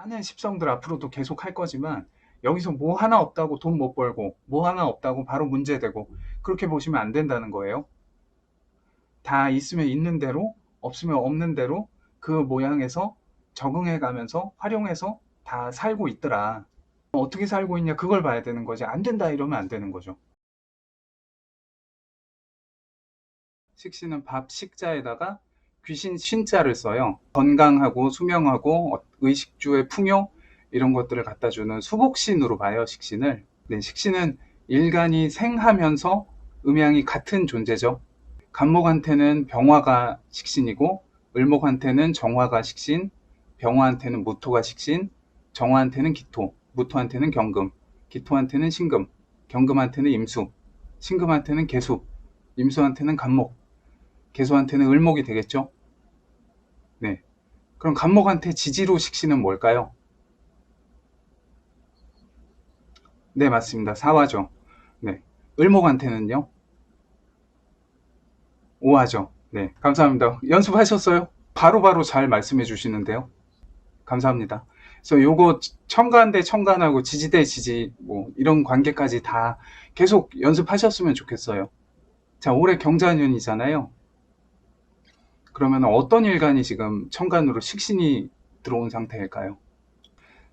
많은 십성들 앞으로도 계속 할 거지만 여기서 뭐 하나 없다고 돈 못 벌고 뭐 하나 없다고 바로 문제되고 그렇게 보시면 안 된다는 거예요. 다 있으면 있는 대로 없으면 없는 대로 그 모양에서 적응해 가면서 활용해서 다 살고 있더라. 어떻게 살고 있냐 그걸 봐야 되는 거지. 안 된다 이러면 안 되는 거죠. 식신은 밥 식자에다가 귀신 신자를 써요. 건강하고 수명하고 어- 의식주의 풍요 이런 것들을 갖다 주는 수복신으로 봐요, 식신을. 네, 식신은 일간이 생하면서 음양이 같은 존재죠. 간목한테는 병화가 식신이고 을목한테는 정화가 식신, 병화한테는 무토가 식신, 정화한테는 기토, 무토한테는 경금, 기토한테는 신금, 경금한테는 임수, 신금한테는 개수, 임수한테는 간목, 개수한테는 을목이 되겠죠. 네. 그럼 간목한테 지지로 식신은 뭘까요? 네, 맞습니다. 사화죠. 네. 을목한테는요? 오화죠. 네, 감사합니다. 연습하셨어요? 바로바로 잘 말씀해 주시는데요. 감사합니다. 그래서 요거 청간 대 청간하고 지지 대 지지 뭐 이런 관계까지 다 계속 연습하셨으면 좋겠어요. 자, 올해 경자년이잖아요. 그러면 어떤 일간이 지금 청간으로 식신이 들어온 상태일까요?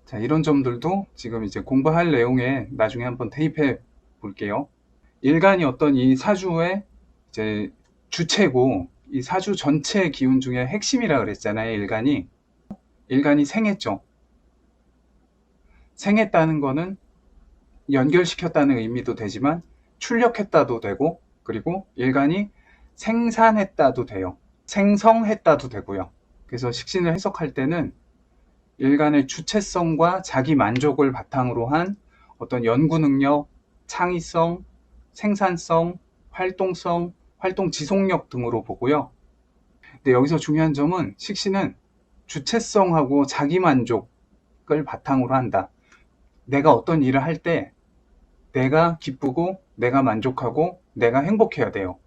자, 이런 점들도 지금 이제 공부할 내용에 나중에 한번 대입해 볼게요. 일간이 어떤 이 사주의 이제 주체고 이 사주 전체 기운 중에 핵심이라 그랬잖아요, 일간이. 일간이 생했죠. 생했다는 거는 연결시켰다는 의미도 되지만 출력했다도 되고 그리고 일간이 생산했다도 돼요. 생성했다도 되고요. 그래서 식신을 해석할 때는 일간의 주체성과 자기 만족을 바탕으로 한 어떤 연구 능력, 창의성, 생산성, 활동성, 활동 지속력 등으로 보고요. 근데 여기서 중요한 점은 식신은 주체성하고 자기 만족을 바탕으로 한다. 내가 어떤 일을 할 때 내가 기쁘고 내가 만족하고 내가 행복해야 돼요.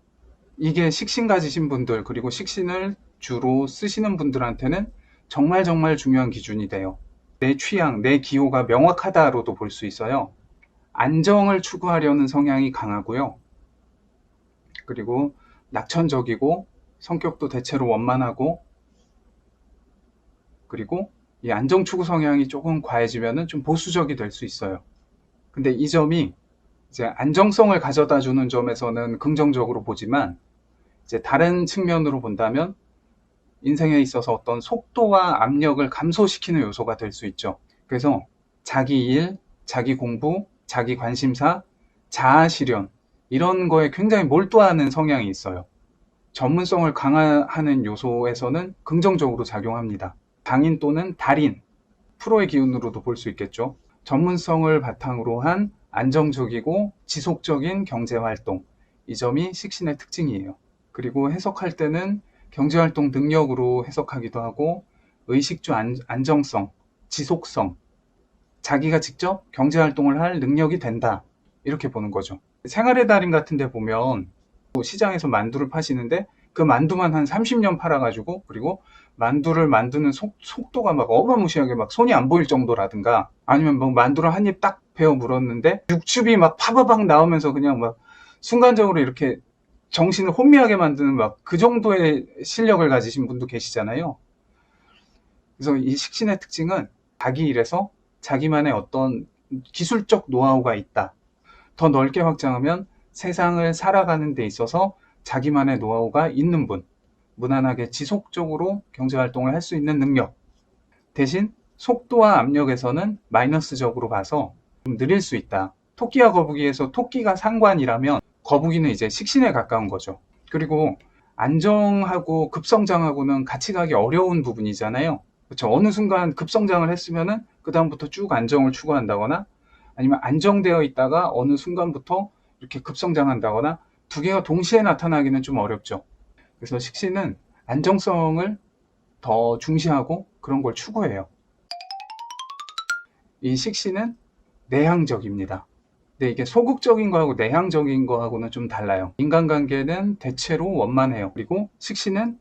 이게 식신 가지신 분들 그리고 식신을 주로 쓰시는 분들한테는 정말 정말 중요한 기준이 돼요. 내 취향, 내 기호가 명확하다로도 볼 수 있어요. 안정을 추구하려는 성향이 강하고요. 그리고 낙천적이고 성격도 대체로 원만하고 그리고 이 안정 추구 성향이 조금 과해지면은 좀 보수적이 될 수 있어요. 근데 이 점이 이제 안정성을 가져다 주는 점에서는 긍정적으로 보지만 이제 다른 측면으로 본다면 인생에 있어서 어떤 속도와 압력을 감소시키는 요소가 될 수 있죠. 그래서 자기 일, 자기 공부, 자기 관심사, 자아 실현 이런 거에 굉장히 몰두하는 성향이 있어요. 전문성을 강화하는 요소에서는 긍정적으로 작용합니다. 당인 또는 달인, 프로의 기운으로도 볼 수 있겠죠. 전문성을 바탕으로 한 안정적이고 지속적인 경제 활동. 이 점이 식신의 특징이에요. 그리고 해석할 때는 경제 활동 능력으로 해석하기도 하고 의식주 안, 안정성, 지속성, 자기가 직접 경제 활동을 할 능력이 된다. 이렇게 보는 거죠. 생활의 달인 같은 데 보면 시장에서 만두를 파시는데 그 만두만 한 30년 팔아가지고 그리고 만두를 만드는 속, 속도가 막 어마무시하게 막 손이 안 보일 정도라든가 아니면 뭐 만두를 한 입 딱 베어 물었는데 육즙이 막 파바박 나오면서 그냥 막 순간적으로 이렇게 정신을 혼미하게 만드는 막 그 정도의 실력을 가지신 분도 계시잖아요. 그래서 이 식신의 특징은 자기 일에서 자기만의 어떤 기술적 노하우가 있다. 더 넓게 확장하면 세상을 살아가는 데 있어서 자기만의 노하우가 있는 분, 무난하게 지속적으로 경제활동을 할 수 있는 능력. 대신 속도와 압력에서는 마이너스적으로 봐서 좀 느릴 수 있다. 토끼와 거북이에서 토끼가 상관이라면 거북이는 이제 식신에 가까운 거죠. 그리고 안정하고 급성장하고는 같이 가기 어려운 부분이잖아요. 그렇죠. 어느 순간 급성장을 했으면은 그다음부터 쭉 안정을 추구한다거나 아니면 안정되어 있다가 어느 순간부터 이렇게 급성장한다거나 두 개가 동시에 나타나기는 좀 어렵죠. 그래서 식신은 안정성을 더 중시하고 그런 걸 추구해요. 이 식신은 내향적입니다. 근데 이게 소극적인 거하고 내향적인 거하고는 좀 달라요. 인간관계는 대체로 원만해요. 그리고 식신은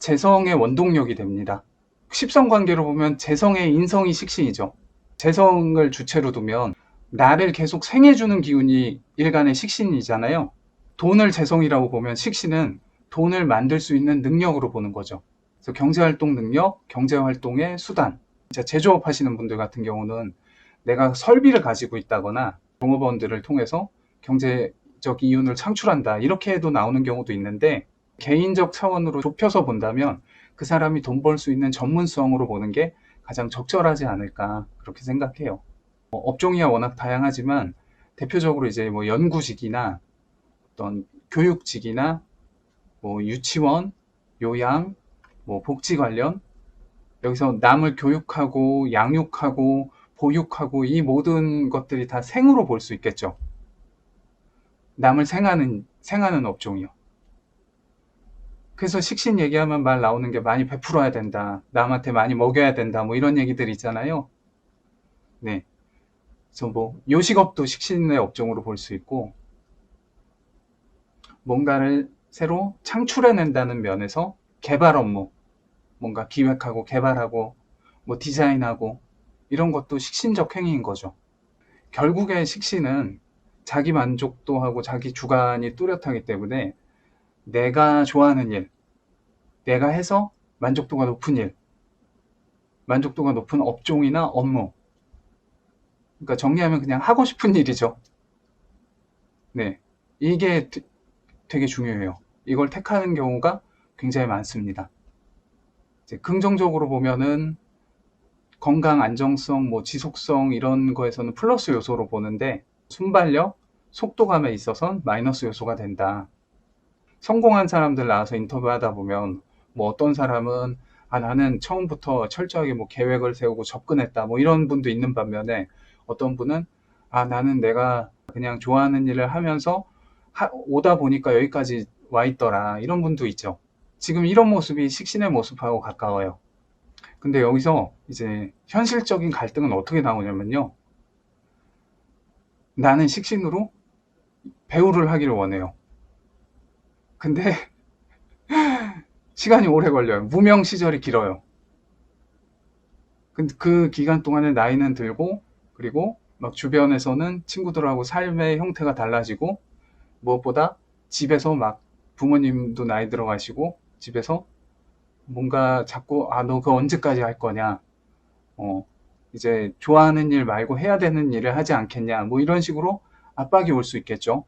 재성의 원동력이 됩니다. 십성 관계로 보면 재성의 인성이 식신이죠. 재성을 주체로 두면 나를 계속 생해주는 기운이 일간의 식신이잖아요. 돈을 재성이라고 보면 식신은 돈을 만들 수 있는 능력으로 보는 거죠. 그래서 경제활동 능력, 경제활동의 수단. 제조업 하시는 분들 같은 경우는 내가 설비를 가지고 있다거나 종업원들을 통해서 경제적 이윤을 창출한다. 이렇게 해도 나오는 경우도 있는데 개인적 차원으로 좁혀서 본다면 그 사람이 돈 벌 수 있는 전문성으로 보는 게 가장 적절하지 않을까 그렇게 생각해요. 어, 업종이야 워낙 다양하지만 대표적으로 이제 뭐 연구직이나 어떤 교육직이나 뭐 유치원, 요양, 뭐 복지 관련 여기서 남을 교육하고 양육하고 보육하고 이 모든 것들이 다 생으로 볼 수 있겠죠. 남을 생하는 생하는 업종이요. 그래서 식신 얘기하면 말 나오는 게 많이 베풀어야 된다. 남한테 많이 먹여야 된다. 뭐 이런 얘기들 있잖아요. 네. 그래서 뭐 요식업도 식신의 업종으로 볼 수 있고 뭔가를 새로 창출해낸다는 면에서 개발 업무, 뭔가 기획하고 개발하고 뭐 디자인하고 이런 것도 식신적 행위인 거죠. 결국에 식신은 자기 만족도 하고 자기 주관이 뚜렷하기 때문에 내가 좋아하는 일, 내가 해서 만족도가 높은 일, 만족도가 높은 업종이나 업무. 그러니까 정리하면 그냥 하고 싶은 일이죠. 네. 이게 되- 되게 중요해요. 이걸 택하는 경우가 굉장히 많습니다. 긍정적으로 보면은 건강 안정성, 뭐 지속성 이런 거에서는 플러스 요소로 보는데 순발력, 속도감에 있어서는 마이너스 요소가 된다. 성공한 사람들 나와서 인터뷰하다 보면 뭐 어떤 사람은 아 나는 처음부터 철저하게 뭐 계획을 세우고 접근했다 뭐 이런 분도 있는 반면에 어떤 분은 아 나는 내가 그냥 좋아하는 일을 하면서 하- 오다 보니까 여기까지 와 있더라 이런 분도 있죠. 지금 이런 모습이 식신의 모습하고 가까워요. 근데 여기서 이제 현실적인 갈등은 어떻게 나오냐면요. 나는 식신으로 배우를 하기를 원해요. 근데 시간이 오래 걸려요. 무명 시절이 길어요. 근데 그 기간 동안에 나이는 들고 그리고 막 주변에서는 친구들하고 삶의 형태가 달라지고 무엇보다 집에서 막 부모님도 나이 들어가시고 집에서 뭔가 자꾸 아 너 그거 언제까지 할 거냐 어 이제 좋아하는 일 말고 해야 되는 일을 하지 않겠냐 뭐 이런 식으로 압박이 올 수 있겠죠.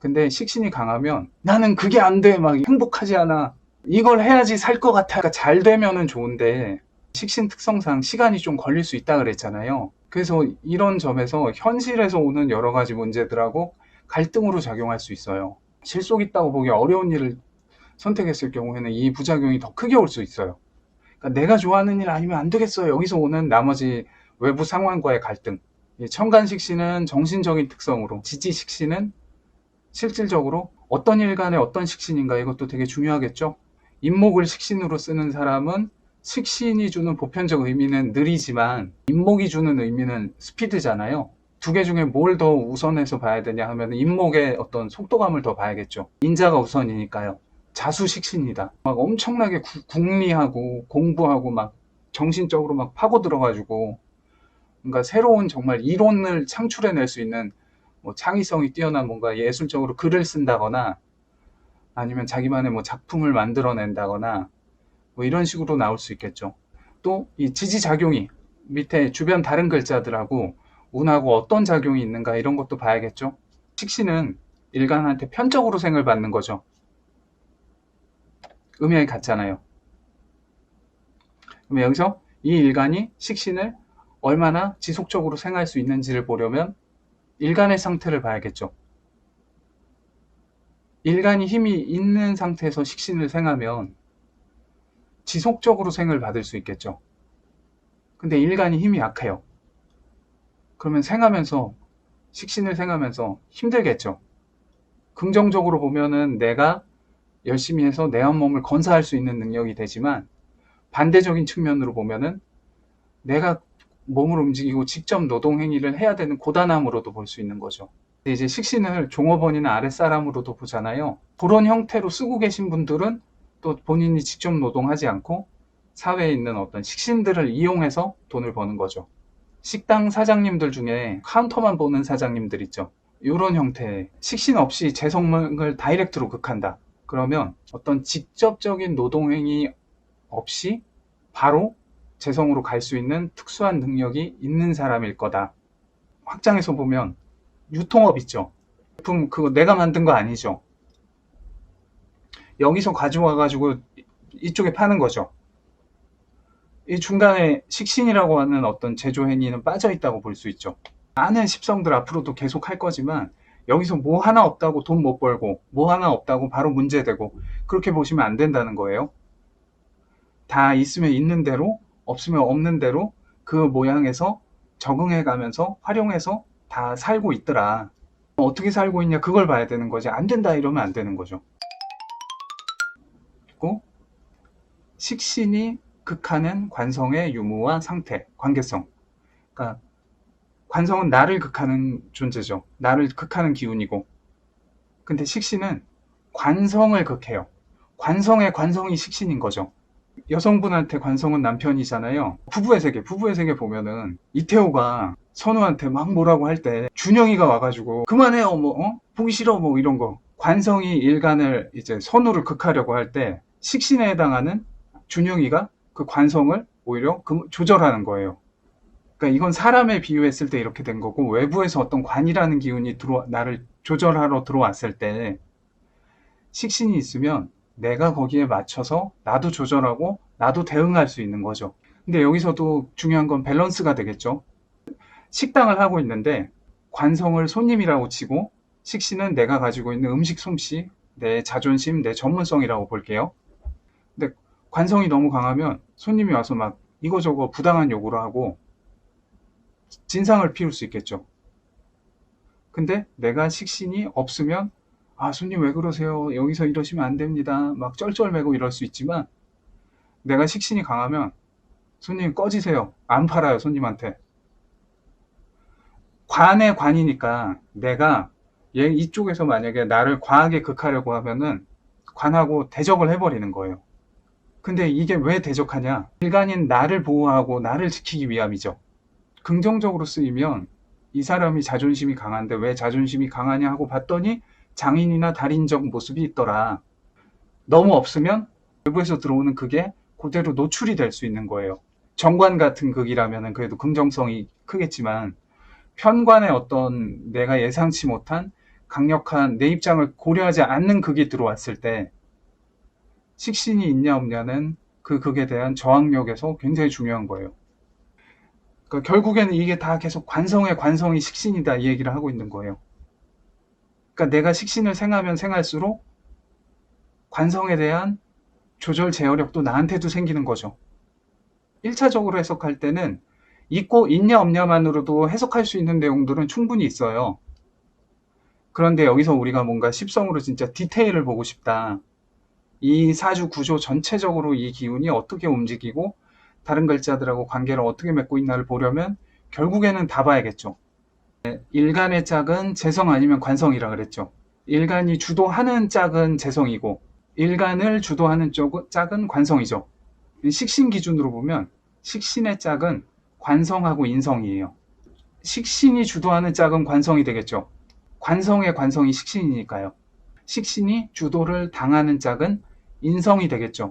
근데 식신이 강하면 나는 그게 안 돼 막 행복하지 않아 이걸 해야지 살 것 같아 그러니까 잘 되면은 좋은데 식신 특성상 시간이 좀 걸릴 수 있다 그랬잖아요. 그래서 이런 점에서 현실에서 오는 여러 가지 문제들하고 갈등으로 작용할 수 있어요. 실속 있다고 보기 어려운 일을 선택했을 경우에는 이 부작용이 더 크게 올 수 있어요. 그러니까 내가 좋아하는 일 아니면 안 되겠어요. 여기서 오는 나머지 외부 상황과의 갈등. 이 천간식신은 정신적인 특성으로, 지지식신은 실질적으로 어떤 일간의 어떤 식신인가 이것도 되게 중요하겠죠. 임목을 식신으로 쓰는 사람은 식신이 주는 보편적 의미는 느리지만 임목이 주는 의미는 스피드잖아요. 두 개 중에 뭘 더 우선해서 봐야 되냐 하면 임목의 어떤 속도감을 더 봐야겠죠. 인자가 우선이니까요. 자수식신이다. 막 엄청나게 구- 궁리하고 공부하고 막 정신적으로 막 파고 들어가지고 뭔가 새로운 정말 이론을 창출해낼 수 있는 뭐 창의성이 뛰어난 뭔가 예술적으로 글을 쓴다거나 아니면 자기만의 뭐 작품을 만들어낸다거나 뭐 이런 식으로 나올 수 있겠죠. 또 이 지지작용이 밑에 주변 다른 글자들하고 운하고 어떤 작용이 있는가 이런 것도 봐야겠죠. 식신은 일간한테 편적으로 생을 받는 거죠. 음역이 같잖아요. 그럼 여기서 이 일간이 식신을 얼마나 지속적으로 생할 수 있는지를 보려면 일간의 상태를 봐야겠죠. 일간이 힘이 있는 상태에서 식신을 생하면 지속적으로 생을 받을 수 있겠죠. 근데 일간이 힘이 약해요. 그러면 생하면서 식신을 생하면서 힘들겠죠. 긍정적으로 보면은 내가 열심히 해서 내 한 몸을 건사할 수 있는 능력이 되지만 반대적인 측면으로 보면은 내가 몸을 움직이고 직접 노동 행위를 해야 되는 고단함으로도 볼 수 있는 거죠. 이제 식신을 종업원이나 아랫사람으로도 보잖아요. 그런 형태로 쓰고 계신 분들은 또 본인이 직접 노동하지 않고 사회에 있는 어떤 식신들을 이용해서 돈을 버는 거죠. 식당 사장님들 중에 카운터만 보는 사장님들 있죠. 이런 형태의 식신 없이 재성을 다이렉트로 극한다. 그러면 어떤 직접적인 노동행위 없이 바로 재성으로 갈 수 있는 특수한 능력이 있는 사람일 거다. 확장해서 보면 유통업 있죠. 제품 그거 내가 만든 거 아니죠. 여기서 가져와 가지고 이쪽에 파는 거죠. 이 중간에 식신이라고 하는 어떤 제조 행위는 빠져 있다고 볼 수 있죠. 많은 십성들 앞으로도 계속 할 거지만 여기서 뭐 하나 없다고 돈 못 벌고 뭐 하나 없다고 바로 문제되고 그렇게 보시면 안 된다는 거예요. 다 있으면 있는 대로 없으면 없는 대로 그 모양에서 적응해 가면서 활용해서 다 살고 있더라. 어떻게 살고 있냐 그걸 봐야 되는 거지. 안 된다 이러면 안 되는 거죠. 그리고 식신이 극하는 관성의 유무와 상태, 관계성. 그러니까 관성은 나를 극하는 존재죠. 나를 극하는 기운이고. 근데 식신은 관성을 극해요. 관성의 관성이 식신인 거죠. 여성분한테 관성은 남편이잖아요. 부부의 세계, 부부의 세계 보면은 이태호가 선우한테 막 뭐라고 할 때 준영이가 와가지고 그만해요, 뭐 어? 보기 싫어, 뭐 이런 거. 관성이 일간을 이제 선우를 극하려고 할 때 식신에 해당하는 준영이가 그 관성을 오히려 그- 조절하는 거예요. 그러니까 이건 사람에 비유했을 때 이렇게 된 거고 외부에서 어떤 관이라는 기운이 들어 나를 조절하러 들어왔을 때 식신이 있으면 내가 거기에 맞춰서 나도 조절하고 나도 대응할 수 있는 거죠. 근데 여기서도 중요한 건 밸런스가 되겠죠. 식당을 하고 있는데 관성을 손님이라고 치고 식신은 내가 가지고 있는 음식 솜씨, 내 자존심, 내 전문성이라고 볼게요. 근데 관성이 너무 강하면 손님이 와서 막 이거저거 부당한 요구를 하고 진상을 피울 수 있겠죠. 근데 내가 식신이 없으면 아, 손님 왜 그러세요? 여기서 이러시면 안 됩니다. 막 쩔쩔매고 이럴 수 있지만 내가 식신이 강하면 손님 꺼지세요. 안 팔아요, 손님한테. 관의 관이니까 내가 얘 이쪽에서 만약에 나를 과하게 극하려고 하면은 관하고 대적을 해버리는 거예요. 근데 이게 왜 대적하냐? 일간인 나를 보호하고 나를 지키기 위함이죠. 긍정적으로 쓰이면 이 사람이 자존심이 강한데 왜 자존심이 강하냐 하고 봤더니 장인이나 달인적 모습이 있더라. 너무 없으면 외부에서 들어오는 그게 그대로 노출이 될 수 있는 거예요. 정관 같은 극이라면 그래도 긍정성이 크겠지만 편관의 어떤 내가 예상치 못한 강력한 내 입장을 고려하지 않는 극이 들어왔을 때 식신이 있냐 없냐는 그 극에 대한 저항력에서 굉장히 중요한 거예요. 그러니까 결국에는 이게 다 계속 관성의 관성이 식신이다 이 얘기를 하고 있는 거예요. 그러니까 내가 식신을 생하면 생할수록 관성에 대한 조절 제어력도 나한테도 생기는 거죠. 1차적으로 해석할 때는 있고 있냐 없냐만으로도 해석할 수 있는 내용들은 충분히 있어요. 그런데 여기서 우리가 뭔가 십성으로 진짜 디테일을 보고 싶다. 이 사주 구조 전체적으로 이 기운이 어떻게 움직이고 다른 글자들하고 관계를 어떻게 맺고 있나를 보려면 결국에는 다 봐야겠죠. 일간의 짝은 재성 아니면 관성이라 그랬죠. 일간이 주도하는 짝은 재성이고 일간을 주도하는 쪽 짝은 관성이죠. 식신 기준으로 보면 식신의 짝은 관성하고 인성이에요. 식신이 주도하는 짝은 관성이 되겠죠. 관성의 관성이 식신이니까요. 식신이 주도를 당하는 짝은 인성이 되겠죠.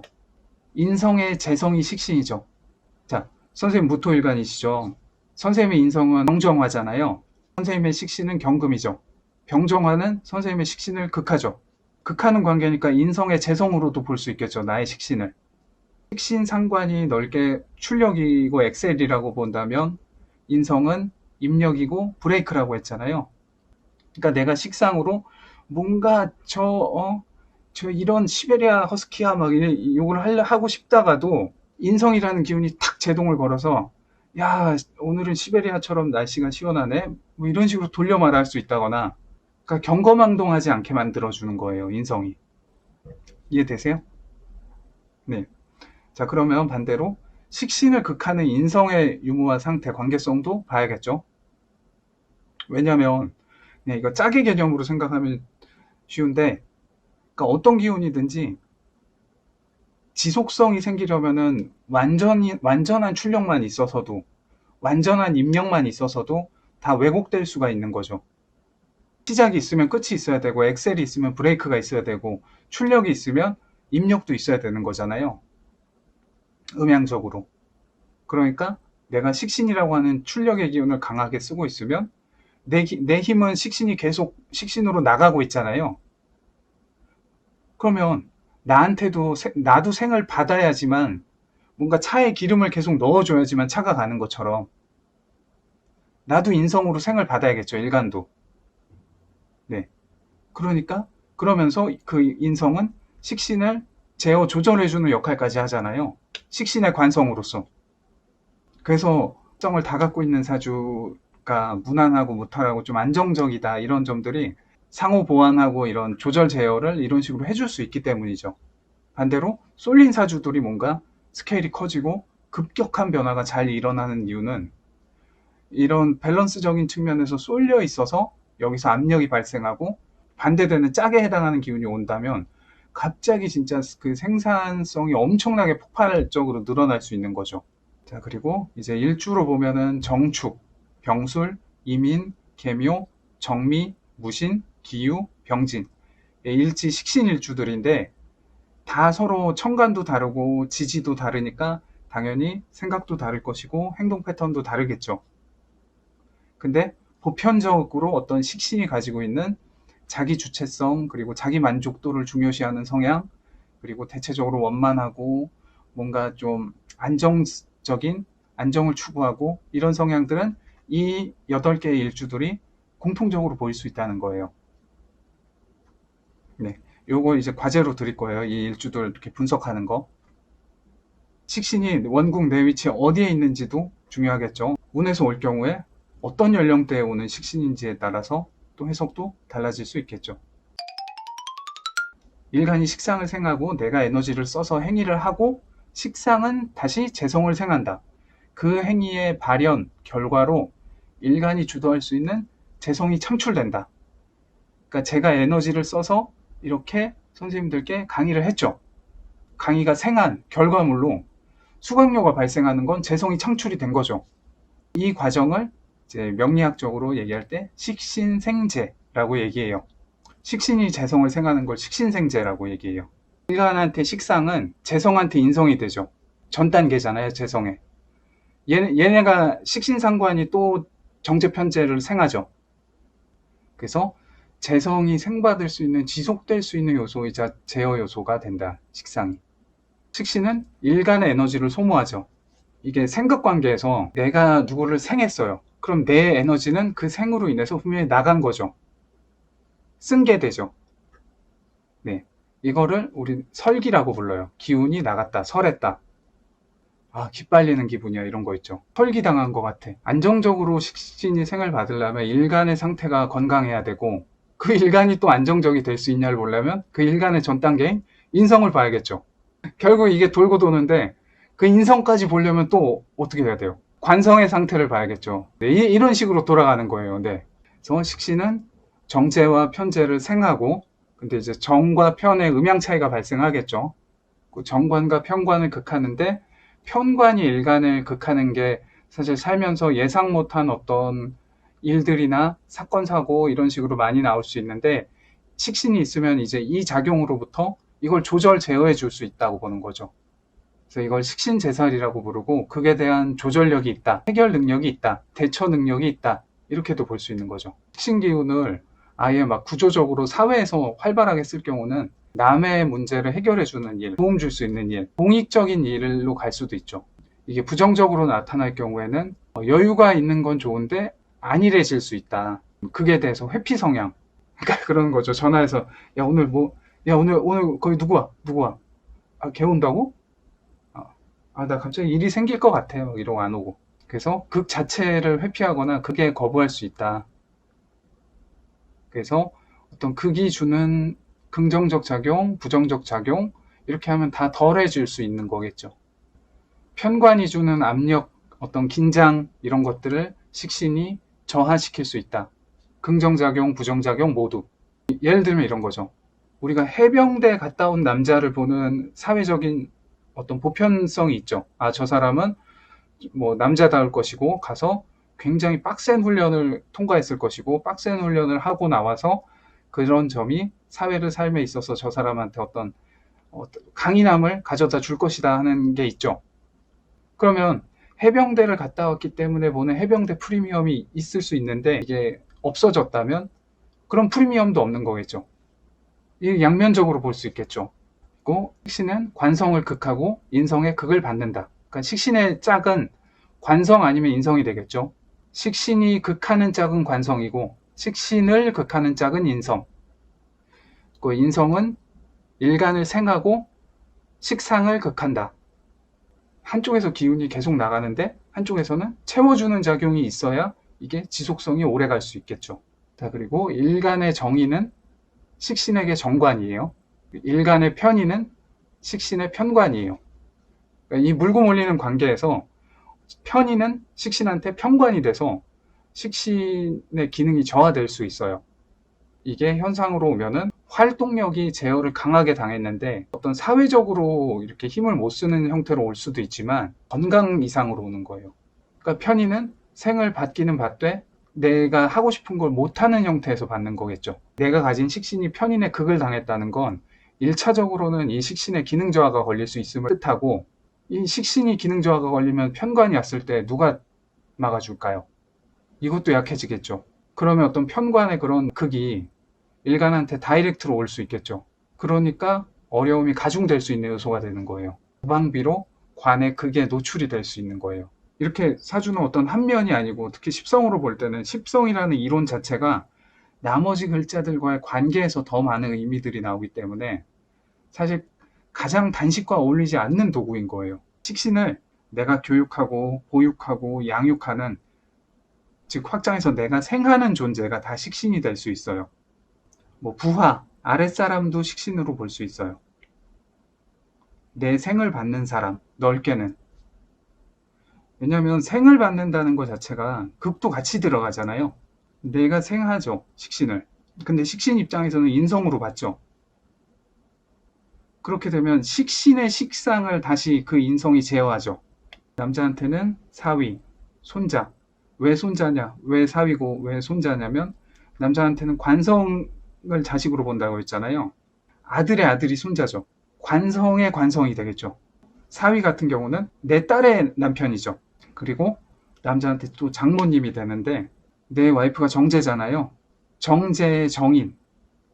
인성의 재성이 식신이죠. 자, 선생님 무토일간이시죠. 선생님의 인성은 병정화잖아요. 선생님의 식신은 경금이죠. 병정화는 선생님의 식신을 극하죠. 극하는 관계니까 인성의 재성으로도 볼 수 있겠죠. 나의 식신을. 식신 상관이 넓게 출력이고 엑셀이라고 본다면 인성은 입력이고 브레이크라고 했잖아요. 그러니까 내가 식상으로 뭔가 저, 어, 저 이런 시베리아 허스키야 막 이- 요걸 하려 하고 싶다가도 인성이라는 기운이 탁 제동을 걸어서 야, 오늘은 시베리아처럼 날씨가 시원하네. 뭐 이런 식으로 돌려 말할 수 있다거나 그러니까 경거망동하지 않게 만들어 주는 거예요, 인성이. 이해되세요? 네. 자, 그러면 반대로 식신을 극하는 인성의 유무와 상태, 관계성도 봐야겠죠. 왜냐면 네, 이거 짝의 개념으로 생각하면 쉬운데 그러니까 어떤 기운이든지 지속성이 생기려면은 완전히 완전한 출력만 있어서도 완전한 입력만 있어서도 다 왜곡될 수가 있는 거죠. 시작이 있으면 끝이 있어야 되고 엑셀이 있으면 브레이크가 있어야 되고 출력이 있으면 입력도 있어야 되는 거잖아요. 음향적으로. 그러니까 내가 식신이라고 하는 출력의 기운을 강하게 쓰고 있으면 내, 기- 내 힘은 식신이 계속 식신으로 나가고 있잖아요. 그러면 나한테도 세- 나도 생을 받아야지만 뭔가 차에 기름을 계속 넣어줘야지만 차가 가는 것처럼 나도 인성으로 생을 받아야겠죠 일간도. 네. 그러니까 그러면서 그 인성은 식신을 제어 조절해주는 역할까지 하잖아요. 식신의 관성으로서. 그래서 성을 다 갖고 있는 사주가 무난하고 무탈하고 좀 안정적이다 이런 점들이 상호 보완하고 이런 조절 제어를 이런 식으로 해줄 수 있기 때문이죠. 반대로 쏠린 사주들이 뭔가 스케일이 커지고 급격한 변화가 잘 일어나는 이유는 이런 밸런스적인 측면에서 쏠려 있어서 여기서 압력이 발생하고 반대되는 짝에 해당하는 기운이 온다면 갑자기 진짜 그 생산성이 엄청나게 폭발적으로 늘어날 수 있는 거죠. 자, 그리고 이제 일주로 보면은 정축, 병술, 이민, 계묘, 정미, 무신, 기유, 병진. 예, 일지 식신 일주들인데 다 서로 천간도 다르고 지지도 다르니까 당연히 생각도 다를 것이고 행동 패턴도 다르겠죠. 근데 보편적으로 어떤 식신이 가지고 있는 자기 주체성 그리고 자기 만족도를 중요시하는 성향 그리고 대체적으로 원만하고 뭔가 좀 안정적인 안정을 추구하고 이런 성향들은 이 8개의 일주들이 공통적으로 보일 수 있다는 거예요. 네. 요거 이제 과제로 드릴 거예요. 이 일주들 이렇게 분석하는 거. 식신이 원국 내 위치 어디에 있는지도 중요하겠죠. 운에서 올 경우에 어떤 연령대에 오는 식신인지에 따라서 또 해석도 달라질 수 있겠죠. 일간이 식상을 생하고 내가 에너지를 써서 행위를 하고 식상은 다시 재성을 생한다. 그 행위의 발현, 결과로 일간이 주도할 수 있는 재성이 창출된다. 그러니까 제가 에너지를 써서 이렇게 선생님들께 강의를 했죠. 강의가 생한 결과물로 수강료가 발생하는 건 재성이 창출이 된 거죠. 이 과정을 이제 명리학적으로 얘기할 때 식신생재라고 얘기해요. 식신이 재성을 생하는 걸 식신생재라고 얘기해요. 인간한테 식상은 재성한테 인성이 되죠. 전 단계잖아요, 재성에. 얘네, 얘네가 식신상관이 또 정제편제를 생하죠. 그래서 재성이 생받을 수 있는 지속될 수 있는 요소이자 제어 요소가 된다. 식상이. 식신은 일간의 에너지를 소모하죠. 이게 생각 관계에서 내가 누구를 생했어요. 그럼 내 에너지는 그 생으로 인해서 분명히 나간 거죠. 쓴 게 되죠. 네. 이거를 우리 설기라고 불러요. 기운이 나갔다, 설했다. 아, 기빨리는 기분이야. 이런 거 있죠. 설기당한 것 같아. 안정적으로 식신이 생을 받으려면 일간의 상태가 건강해야 되고, 그 일간이 또 안정적이 될 수 있냐를 보려면 그 일간의 전 단계인 인성을 봐야겠죠. 결국 이게 돌고 도는데 그 인성까지 보려면 또 어떻게 해야 돼요? 관성의 상태를 봐야겠죠. 네, 이- 이런 식으로 돌아가는 거예요. 네. 그래서 식신은 정제와 편제를 생하고 근데 이제 정과 편의 음양 차이가 발생하겠죠. 그 정관과 편관을 극하는데 편관이 일간을 극하는 게 사실 살면서 예상 못한 어떤 일들이나 사건 사고 이런 식으로 많이 나올 수 있는데 식신이 있으면 이제 이 작용으로부터 이걸 조절 제어해 줄 수 있다고 보는 거죠. 그래서 이걸 식신제살이라고 부르고 극에 대한 조절력이 있다, 해결 능력이 있다, 대처 능력이 있다 이렇게도 볼 수 있는 거죠. 식신 기운을 아예 막 구조적으로 사회에서 활발하게 쓸 경우는 남의 문제를 해결해 주는 일, 도움 줄 수 있는 일, 공익적인 일로 갈 수도 있죠. 이게 부정적으로 나타날 경우에는 어, 여유가 있는 건 좋은데 안일해질 수 있다. 극에 대해서 회피 성향. 그러니까 그런 거죠. 전화해서 야 오늘 뭐, 야 오늘 오늘 거기 누구 와? 누구 와? 아, 걔 온다고? 아, 나 갑자기 일이 생길 것 같아. 막 이러고 안 오고. 그래서 극 자체를 회피하거나 극에 거부할 수 있다. 그래서 어떤 극이 주는 긍정적 작용, 부정적 작용, 이렇게 하면 다 덜해질 수 있는 거겠죠. 편관이 주는 압력, 어떤 긴장, 이런 것들을 식신이 저하시킬 수 있다. 긍정작용, 부정작용 모두. 예를 들면 이런 거죠. 우리가 해병대 갔다 온 남자를 보는 사회적인 어떤 보편성이 있죠. 아, 저 사람은 뭐 남자다울 것이고 가서 굉장히 빡센 훈련을 통과했을 것이고 빡센 훈련을 하고 나와서 그런 점이 사회를 삶에 있어서 저 사람한테 어떤 어떤 강인함을 가져다 줄 것이다 하는 게 있죠. 그러면 해병대를 갔다 왔기 때문에 보는 해병대 프리미엄이 있을 수 있는데 이게 없어졌다면 그런 프리미엄도 없는 거겠죠. 이 양면적으로 볼 수 있겠죠. 그리고 식신은 관성을 극하고 인성의 극을 받는다. 그러니까 식신의 짝은 관성 아니면 인성이 되겠죠. 식신이 극하는 짝은 관성이고 식신을 극하는 짝은 인성. 그 인성은 일간을 생하고 식상을 극한다. 한쪽에서 기운이 계속 나가는데 한쪽에서는 채워주는 작용이 있어야 이게 지속성이 오래 갈 수 있겠죠. 자, 그리고 일간의 정의는 식신에게 정관이에요. 일간의 편의는 식신의 편관이에요. 그러니까 이 물고 몰리는 관계에서 편의는 식신한테 편관이 돼서 식신의 기능이 저하될 수 있어요. 이게 현상으로 오면은 활동력이 제어를 강하게 당했는데 어떤 사회적으로 이렇게 힘을 못 쓰는 형태로 올 수도 있지만 건강 이상으로 오는 거예요. 그러니까 편의는 생을 받기는 받되 내가 하고 싶은 걸 못하는 형태에서 받는 거겠죠. 내가 가진 식신이 편인의 극을 당했다는 건 1차적으로는 이 식신의 기능 저하가 걸릴 수 있음을 뜻하고 이 식신이 기능 저하가 걸리면 편관이 왔을 때 누가 막아줄까요? 이것도 약해지겠죠. 그러면 어떤 편관의 그런 극이 일간한테 다이렉트로 올 수 있겠죠. 그러니까 어려움이 가중될 수 있는 요소가 되는 거예요. 무방비로 관의 극에 노출이 될 수 있는 거예요. 이렇게 사주는 어떤 한 면이 아니고 특히 십성으로 볼 때는 십성이라는 이론 자체가 나머지 글자들과의 관계에서 더 많은 의미들이 나오기 때문에 사실 가장 단식과 어울리지 않는 도구인 거예요. 식신을 내가 교육하고 보육하고 양육하는 즉 확장해서 내가 생하는 존재가 다 식신이 될 수 있어요. 뭐 부하, 아랫사람도 식신으로 볼 수 있어요. 내 생을 받는 사람, 넓게는. 왜냐하면 생을 받는다는 것 자체가 극도 같이 들어가잖아요. 내가 생하죠, 식신을. 근데 식신 입장에서는 인성으로 봤죠. 그렇게 되면 식신의 식상을 다시 그 인성이 제어하죠. 남자한테는 사위, 손자. 왜 손자냐? 왜 사위고 왜 손자냐면 남자한테는 관성 을 자식으로 본다고 했잖아요. 아들의 아들이 손자죠. 관성의 관성이 되겠죠. 사위 같은 경우는 내 딸의 남편이죠. 그리고 남자한테 또 장모님이 되는데 내 와이프가 정제잖아요. 정제의 정인.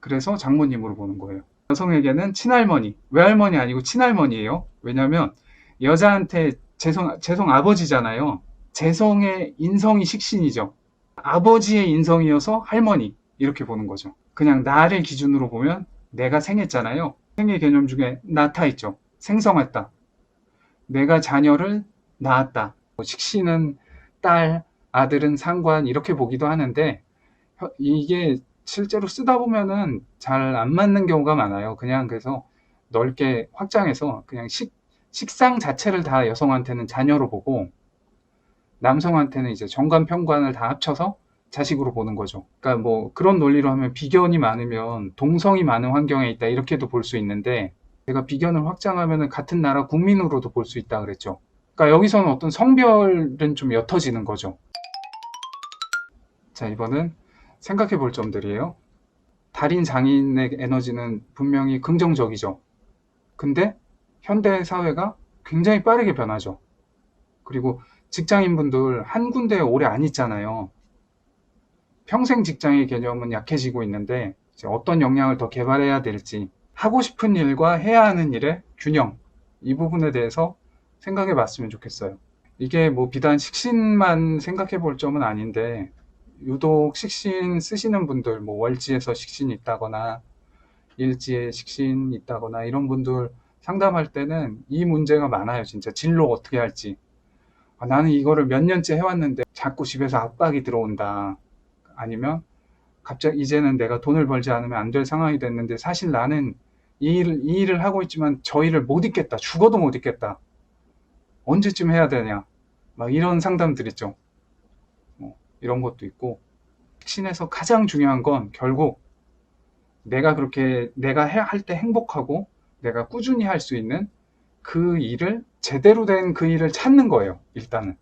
그래서 장모님으로 보는 거예요. 여성에게는 친할머니, 외할머니 아니고 친할머니예요. 왜냐하면 여자한테 재성, 재성 아버지잖아요. 재성의 인성이 식신이죠. 아버지의 인성이어서 할머니 이렇게 보는 거죠. 그냥 나를 기준으로 보면 내가 생했잖아요. 생의 개념 중에 낳다 있죠. 생성했다. 내가 자녀를 낳았다. 뭐 식신은 딸, 아들은 상관 이렇게 보기도 하는데 이게 실제로 쓰다 보면은 잘 안 맞는 경우가 많아요. 그냥 그래서 넓게 확장해서 그냥 식, 식상 자체를 다 여성한테는 자녀로 보고 남성한테는 이제 정관, 편관을 다 합쳐서 자식으로 보는 거죠. 그러니까 뭐 그런 논리로 하면 비견이 많으면 동성이 많은 환경에 있다 이렇게도 볼 수 있는데 제가 비견을 확장하면 같은 나라 국민으로도 볼 수 있다 그랬죠. 그러니까 여기서는 어떤 성별은 좀 옅어지는 거죠. 자, 이번은 생각해 볼 점들이에요. 달인 장인의 에너지는 분명히 긍정적이죠. 근데 현대 사회가 굉장히 빠르게 변하죠. 그리고 직장인분들 한 군데에 오래 안 있잖아요. 평생 직장의 개념은 약해지고 있는데 어떤 역량을 더 개발해야 될지 하고 싶은 일과 해야 하는 일의 균형 이 부분에 대해서 생각해 봤으면 좋겠어요. 이게 뭐 비단 식신만 생각해 볼 점은 아닌데 유독 식신 쓰시는 분들 뭐 월지에서 식신 있다거나 일지에 식신 있다거나 이런 분들 상담할 때는 이 문제가 많아요. 진짜 진로 어떻게 할지. 아, 나는 이거를 몇 년째 해왔는데 자꾸 집에서 압박이 들어온다. 아니면 갑자기 이제는 내가 돈을 벌지 않으면 안 될 상황이 됐는데 사실 나는 이 일을, 이 일을 하고 있지만 저 일을 못 잊겠다. 죽어도 못 잊겠다. 언제쯤 해야 되냐. 막 이런 상담들 있죠. 뭐 이런 것도 있고. 신에서 가장 중요한 건 결국 내가 그렇게 내가 할 때 행복하고 내가 꾸준히 할 수 있는 그 일을 제대로 된 그 일을 찾는 거예요. 일단은